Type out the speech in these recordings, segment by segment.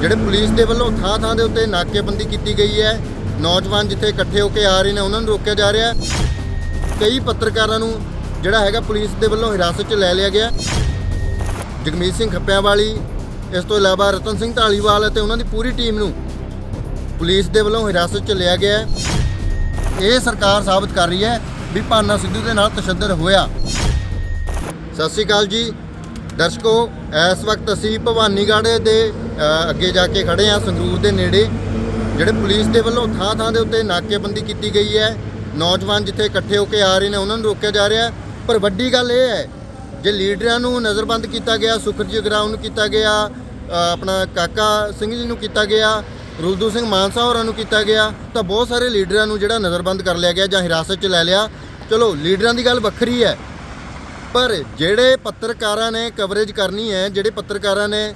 ਜਿਹੜੇ ਪੁਲਿਸ ਦੇ ਵੱਲੋਂ ਥਾਂ ਥਾਂ ਦੇ ਉੱਤੇ ਨਾਕੇਬੰਦੀ ਕੀਤੀ ਗਈ ਹੈ, ਨੌਜਵਾਨ ਜਿੱਥੇ ਇਕੱਠੇ ਹੋ ਕੇ ਆ ਰਹੇ ਨੇ, ਉਹਨਾਂ ਨੂੰ ਰੋਕਿਆ ਜਾ ਰਿਹਾ ਕਈ ਪੱਤਰਕਾਰਾਂ ਨੂੰ ਜਿਹੜਾ ਹੈਗਾ ਪੁਲਿਸ ਦੇ ਵੱਲੋਂ ਹਿਰਾਸਤ 'ਚ ਲੈ ਲਿਆ ਗਿਆ ਜਗਮੀਤ ਸਿੰਘ ਖੱਪਿਆਂਵਾਲੀ, ਇਸ ਤੋਂ ਇਲਾਵਾ ਰਤਨ ਸਿੰਘ ਢਾਲੀਵਾਲ ਅਤੇ ਉਹਨਾਂ ਦੀ ਪੂਰੀ ਟੀਮ ਨੂੰ ਪੁਲਿਸ ਦੇ ਵੱਲੋਂ ਹਿਰਾਸਤ 'ਚ ਲਿਆ ਗਿਆ ਇਹ ਸਰਕਾਰ ਸਾਬਤ ਕਰ ਰਹੀ ਹੈ ਵੀ ਭਾਨਾ ਸਿੱਧੂ ਦੇ ਨਾਲ ਤਸ਼ੱਦਦ ਹੋਇਆ। ਸਤਿ ਸ਼੍ਰੀ ਅਕਾਲ ਜੀ। ਦਰਸ਼ਕੋ, ਇਸ ਵਕਤ ਅਸੀਂ ਭਵਾਨੀਗੜ੍ਹ ਦੇ ਅੱਗੇ ਜਾ ਕੇ ਖੜੇ ਹਾਂ, ਸੰਗਰੂਰ ਦੇ ਨੇੜੇ। ਜਿਹੜੇ ਪੁਲਿਸ ਦੇ ਵੱਲੋਂ ਥਾਂ ਥਾਂ ਦੇ ਉੱਤੇ ਨਾਕੇਬੰਦੀ ਕੀਤੀ ਗਈ ਹੈ। ਨੌਜਵਾਨ ਜਿੱਥੇ ਇਕੱਠੇ ਹੋ ਕੇ ਆ ਰਹੇ ਨੇ, ਉਹਨਾਂ ਨੂੰ ਰੋਕਿਆ ਜਾ ਰਿਹਾ ਪਰ ਵੱਡੀ ਗੱਲ ਇਹ ਹੈ, ਜੇ ਲੀਡਰਾਂ ਨੂੰ ਨਜ਼ਰਬੰਦ ਕੀਤਾ ਗਿਆ ਸੁਖਰਜੀ ਗਰਾਉਂ ਨੂੰ ਕੀਤਾ ਗਿਆ ਆਪਣਾ ਕਾਕਾ ਸਿੰਘ ਜੀ ਨੂੰ ਕੀਤਾ ਗਿਆ, ਰੁਲਦੂ ਸਿੰਘ ਮਾਨਸਾ ਹੋਰਾਂ ਨੂੰ ਕੀਤਾ ਗਿਆ, ਤਾਂ ਬਹੁਤ ਸਾਰੇ ਲੀਡਰਾਂ ਨੂੰ ਜਿਹੜਾ ਨਜ਼ਰਬੰਦ ਕਰ ਲਿਆ ਗਿਆ ਜਾਂ ਹਿਰਾਸਤ 'ਚ ਲੈ ਲਿਆ। ਚਲੋ, ਲੀਡਰਾਂ ਦੀ ਗੱਲ ਵੱਖਰੀ ਹੈ। ਪਰ ਜਿਹੜੇ ਪੱਤਰਕਾਰਾਂ ਨੇ ਕਵਰੇਜ ਕਰਨੀ ਹੈ, ਜਿਹੜੇ ਪੱਤਰਕਾਰਾਂ ਨੇ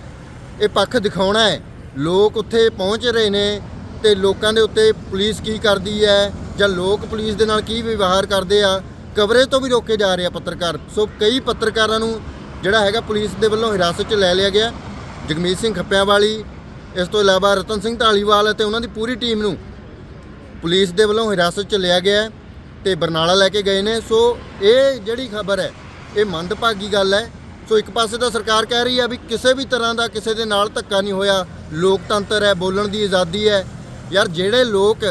ਇਹ ਪੱਖ ਦਿਖਾਉਣਾ ਹੈ, ਲੋਕ ਉੱਥੇ ਪਹੁੰਚ ਰਹੇ ਨੇ ਤੇ ਲੋਕਾਂ ਦੇ ਉੱਤੇ ਪੁਲਿਸ ਕੀ ਕਰਦੀ ਹੈ ਜਾਂ ਲੋਕ ਪੁਲਿਸ ਦੇ ਨਾਲ ਕੀ ਵਿਵਹਾਰ ਕਰਦੇ ਆ ਕਵਰੇਜ ਤੋਂ ਵੀ ਰੋਕੇ ਜਾ ਰਹੇ ਆ ਪੱਤਰਕਾਰ। ਸੋ ਕਈ ਪੱਤਰਕਾਰਾਂ ਨੂੰ ਜਿਹੜਾ ਹੈਗਾ ਪੁਲਿਸ ਦੇ ਵੱਲੋਂ ਹਿਰਾਸਤ 'ਚ ਲੈ ਲਿਆ ਗਿਆ। ਜਗਮੀਤ ਸਿੰਘ ਖੱਪਿਆਂਵਾਲੀ, ਇਸ ਤੋਂ ਇਲਾਵਾ ਰਤਨ ਸਿੰਘ ਢਾਲੀਵਾਲ ਅਤੇ ਉਹਨਾਂ ਦੀ ਪੂਰੀ ਟੀਮ ਨੂੰ ਪੁਲਿਸ ਦੇ ਵੱਲੋਂ ਹਿਰਾਸਤ 'ਚ ਲਿਆ ਗਿਆ ਹੈ ਤੇ ਬਰਨਾਲਾ ਲੈ ਕੇ ਗਏ ਨੇ। ਸੋ ਇਹ ਜਿਹੜੀ ਖਬਰ ਹੈ ਇਹ ਮੰਦਭਾਗੀ ਗੱਲ ਹੈ। ਸੋ ਇੱਕ ਪਾਸੇ ਤਾਂ ਸਰਕਾਰ ਕਹਿ ਰਹੀ ਹੈ ਵੀ ਕਿਸੇ ਵੀ ਤਰ੍ਹਾਂ ਦਾ ਕਿਸੇ ਦੇ ਨਾਲ ਧੱਕਾ ਨਹੀਂ ਹੋਇਆ। ਲੋਕਤੰਤਰ ਹੈ, ਬੋਲਣ ਦੀ ਆਜ਼ਾਦੀ ਹੈ। ਯਾਰ ਜਿਹੜੇ ਲੋਕ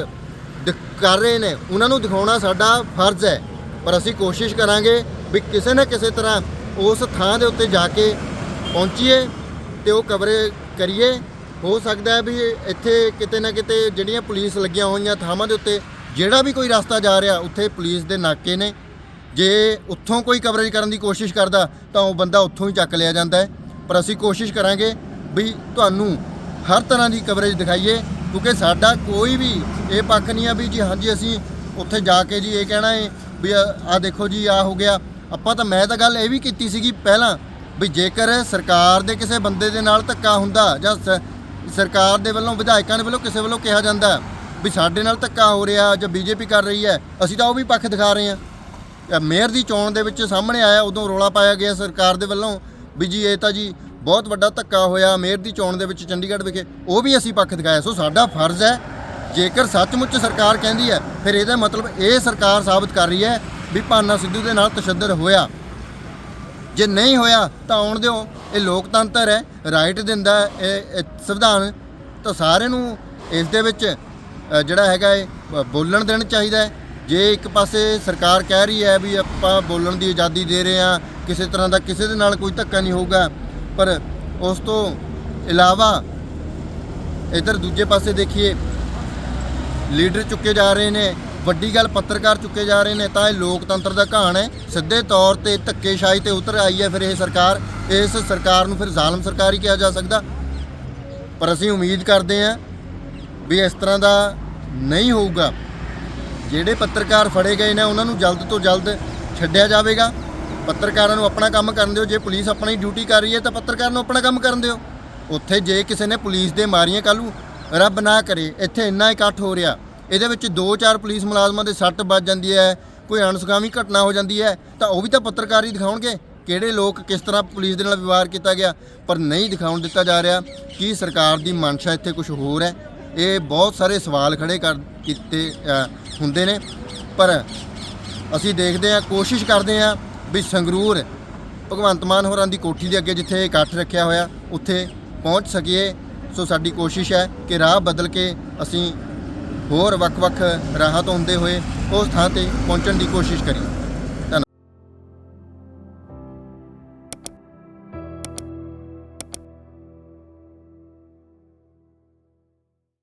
ਕਰ ਰਹੇ ਨੇ, ਉਹਨਾਂ ਨੂੰ ਦਿਖਾਉਣਾ ਸਾਡਾ ਫਰਜ਼ ਹੈ। ਪਰ ਅਸੀਂ ਕੋਸ਼ਿਸ਼ ਕਰਾਂਗੇ ਵੀ ਕਿਸੇ ਨਾ ਕਿਸੇ ਤਰ੍ਹਾਂ ਉਸ ਥਾਂ ਦੇ ਉੱਤੇ ਜਾ ਕੇ ਪਹੁੰਚੀਏ ਤੇ ਉਹ ਕਵਰੇ ਕਰੀਏ। ਹੋ ਸਕਦਾ ਹੈ ਵੀ ਇੱਥੇ ਕਿਤੇ ਨਾ ਕਿਤੇ ਜਿਹੜੀਆਂ ਪੁਲਿਸ ਲੱਗੀਆਂ ਹੋਈਆਂ ਥਾਵਾਂ ਦੇ ਉੱਤੇ, ਜਿਹੜਾ ਵੀ ਕੋਈ ਰਸਤਾ ਜਾ ਰਿਹਾ, ਉੱਥੇ ਪੁਲਿਸ ਦੇ ਨਾਕੇ ਨੇ। ਜੇ ਉੱਥੋਂ ਕੋਈ ਕਵਰੇਜ ਕਰਨ ਦੀ ਕੋਸ਼ਿਸ਼ ਕਰਦਾ, ਤਾਂ ਉਹ ਬੰਦਾ ਉੱਥੋਂ ਹੀ ਚੱਕ ਲਿਆ ਜਾਂਦਾ ਹੈ। ਪਰ ਅਸੀਂ ਕੋਸ਼ਿਸ਼ ਕਰਾਂਗੇ ਵੀ ਤੁਹਾਨੂੰ ਹਰ ਤਰ੍ਹਾਂ ਦੀ ਕਵਰੇਜ ਦਿਖਾਈਏ, ਕਿਉਂਕਿ ਸਾਡਾ ਕੋਈ ਵੀ ਇਹ ਪੱਖ ਨਹੀਂ ਆ ਵੀ ਜੀ ਹਾਂਜੀ, ਅਸੀਂ ਉੱਥੇ ਜਾ ਕੇ ਜੀ ਇਹ ਕਹਿਣਾ ਹੈ ਵੀ ਆ ਦੇਖੋ ਜੀ ਆ ਹੋ ਗਿਆ। ਆਪਾਂ ਤਾਂ, ਮੈਂ ਤਾਂ ਗੱਲ ਇਹ ਵੀ ਕੀਤੀ ਸੀਗੀ ਪਹਿਲਾਂ ਵੀ ਜੇਕਰ ਸਰਕਾਰ ਦੇ ਕਿਸੇ ਬੰਦੇ ਦੇ ਨਾਲ ਧੱਕਾ ਹੁੰਦਾ ਜਾਂ ਸਰਕਾਰ ਦੇ ਵੱਲੋਂ, ਵਿਧਾਇਕਾਂ ਦੇ ਵੱਲੋਂ ਕਿਸੇ ਵੱਲੋਂ ਕਿਹਾ ਜਾਂਦਾ ਵੀ ਸਾਡੇ ਨਾਲ ਧੱਕਾ ਹੋ ਰਿਹਾ ਜਾਂ ਬੀਜੇਪੀ ਕਰ ਰਹੀ ਹੈ, ਅਸੀਂ ਤਾਂ ਉਹ ਵੀ ਪੱਖ ਦਿਖਾ ਰਹੇ ਹਾਂ। ਮੇਅਰ ਦੀ ਚੋਣ ਦੇ ਵਿੱਚ ਸਾਹਮਣੇ ਆਇਆ, ਉਦੋਂ ਰੋਲਾ ਪਾਇਆ ਗਿਆ ਸਰਕਾਰ ਦੇ ਵੱਲੋਂ। ਵੀ ਜੀ, ਇਹ ਤਾਂ ਜੀ ਬਹੁਤ ਵੱਡਾ ਧੱਕਾ ਹੋਇਆ। ਮੇਅਰ ਦੀ ਚੋਣ ਦੇ ਵਿੱਚ ਚੰਡੀਗੜ੍ਹ ਵਿਖੇ ਉਹ ਵੀ ਅਸੀਂ ਪੱਖ ਦਿਖਾਇਆ। ਸੋ ਸਾਡਾ ਫਰਜ਼ ਹੈ, ਜੇਕਰ ਸੱਚਮੁੱਚ ਸਰਕਾਰ ਕਹਿੰਦੀ ਹੈ, ਫਿਰ ਇਹਦਾ ਮਤਲਬ ਇਹ ਸਰਕਾਰ ਸਾਬਤ ਕਰ ਰਹੀ ਹੈ ਵੀ ਭਾਨਾ ਸਿੱਧੂ ਦੇ ਨਾਲ ਤਸ਼ੱਦਦ ਹੋਇਆ। ਜੇ ਨਹੀਂ ਹੋਇਆ, ਤਾਂ ਆਉਣ ਦਿਓ। ਇਹ ਲੋਕਤੰਤਰ ਹੈ ਰਾਈਟ ਦਿੰਦਾ ਇਹ ਸੰਵਿਧਾਨ। ਤਾਂ ਸਾਰਿਆਂ ਨੂੰ ਇਸ ਦੇ ਵਿੱਚ ਜਿਹੜਾ ਹੈਗਾ ਇਹ ਬੋਲਣ ਦੇਣਾ ਚਾਹੀਦਾ ਹੈ। ਜੇ ਇੱਕ ਪਾਸੇ ਸਰਕਾਰ ਕਹਿ ਰਹੀ ਹੈ ਵੀ ਆਪਾਂ ਬੋਲਣ ਦੀ ਆਜ਼ਾਦੀ ਦੇ ਰਹੇ ਹਾਂ, ਕਿਸੇ ਤਰ੍ਹਾਂ ਦਾ ਕਿਸੇ ਦੇ ਨਾਲ ਕੋਈ ਧੱਕਾ ਨਹੀਂ ਹੋਊਗਾ, ਪਰ ਉਸ ਤੋਂ ਇਲਾਵਾ ਇਧਰ ਦੂਜੇ ਪਾਸੇ ਦੇਖੀਏ, ਲੀਡਰ ਚੁੱਕੇ ਜਾ ਰਹੇ ਨੇ, ਵੱਡੀ ਗੱਲ ਪੱਤਰਕਾਰ ਚੁੱਕੇ ਜਾ ਰਹੇ ਨੇ, ਤਾਂ ਇਹ ਲੋਕਤੰਤਰ ਦਾ ਘਾਣ ਹੈ। ਸਿੱਧੇ ਤੌਰ ਤੇ ਧੱਕੇਸ਼ਾਹੀ ਤੇ ਉਤਰ ਆਈ ਹੈ ਫਿਰ ਇਹ ਸਰਕਾਰ, ਇਸ ਸਰਕਾਰ ਨੂੰ ਫਿਰ ਜ਼ਾਲਮ ਸਰਕਾਰ ਹੀ ਕਿਹਾ ਜਾ ਸਕਦਾ। ਪਰ ਅਸੀਂ ਉਮੀਦ ਕਰਦੇ ਹਾਂ ਵੀ ਇਸ ਤਰ੍ਹਾਂ ਦਾ ਨਹੀਂ ਹੋਊਗਾ। ਜਿਹੜੇ ਪੱਤਰਕਾਰ ਫੜੇ ਗਏ ਨੇ ਉਹਨਾਂ ਨੂੰ ਜਲਦ ਤੋਂ ਜਲਦ ਛੱਡਿਆ ਜਾਵੇਗਾ। ਪੱਤਰਕਾਰਾਂ ਨੂੰ ਆਪਣਾ ਕੰਮ ਕਰਨ ਦਿਓ ਜੇ ਪੁਲਿਸ ਆਪਣੀ ਡਿਊਟੀ ਕਰ ਰਹੀ ਹੈ ਤਾਂ ਪੱਤਰਕਾਰ ਨੂੰ ਆਪਣਾ ਕੰਮ ਕਰਨ ਦਿਓ। ਉੱਥੇ ਜੇ ਕਿਸੇ ਨੇ ਪੁਲਿਸ ਦੇ ਮਾਰੀਆਂ ਕੱਲੂ ਰੱਬ ਨਾ ਕਰੇ ਇੱਥੇ ਇੰਨਾ ਇਕੱਠ ਹੋ ਰਿਹਾ। ਇਹਦੇ ਵਿੱਚ 2-4 ਪੁਲਿਸ ਮੁਲਾਜ਼ਮਾਂ ਦੇ ਸੱਟ ਵੱਜ ਜਾਂਦੀ ਹੈ ਕੋਈ ਅਣਸੁਖਾਵੀ ਘਟਨਾ ਹੋ ਜਾਂਦੀ ਹੈ ਤਾਂ ਉਹ ਵੀ ਤਾਂ ਪੱਤਰਕਾਰ ਹੀ ਦਿਖਾਉਣਗੇ ਕਿਹੜੇ ਲੋਕ ਕਿਸ ਤਰ੍ਹਾਂ ਪੁਲਿਸ ਦੇ ਨਾਲ ਵਿਵਹਾਰ ਕੀਤਾ ਗਿਆ ਪਰ ਨਹੀਂ ਦਿਖਾਉਣ ਦਿੱਤਾ ਜਾ ਰਿਹਾ ਕੀ ਸਰਕਾਰ ਦੀ ਮਨਸ਼ਾ ਇੱਥੇ ਕੁਝ ਹੋਰ ਹੈ। ਇਹ ਬਹੁਤ ਸਾਰੇ ਸਵਾਲ ਖੜੇ ਕਰ ਕੀਤੇ ਅ, ਹੁੰਦੇ ਨੇ, ਪਰ ਅਸੀਂ ਦੇਖਦੇ ਹਾਂ, ਕੋਸ਼ਿਸ਼ ਕਰਦੇ ਹਾਂ ਵੀ ਸੰਗਰੂਰ ਭਗਵੰਤ ਮਾਨ ਹੋਰਾਂ ਦੀ ਕੋਠੀ ਦੇ ਅੱਗੇ ਜਿੱਥੇ ਇਕੱਠ ਰੱਖਿਆ ਹੋਇਆ, ਉੱਥੇ ਪਹੁੰਚ ਸਕੀਏ। ਸੋ ਸਾਡੀ ਕੋਸ਼ਿਸ਼ ਹੈ ਕਿ ਰਾਹ ਬਦਲ ਕੇ ਅਸੀਂ ਹੋਰ ਵੱਖ-ਵੱਖ ਰਾਹਾਂ ਤੋਂ ਹੁੰਦੇ ਹੋਏ ਉਸ ਥਾਂ ਤੇ ਪਹੁੰਚਣ ਦੀ ਕੋਸ਼ਿਸ਼ ਕਰੀਏ।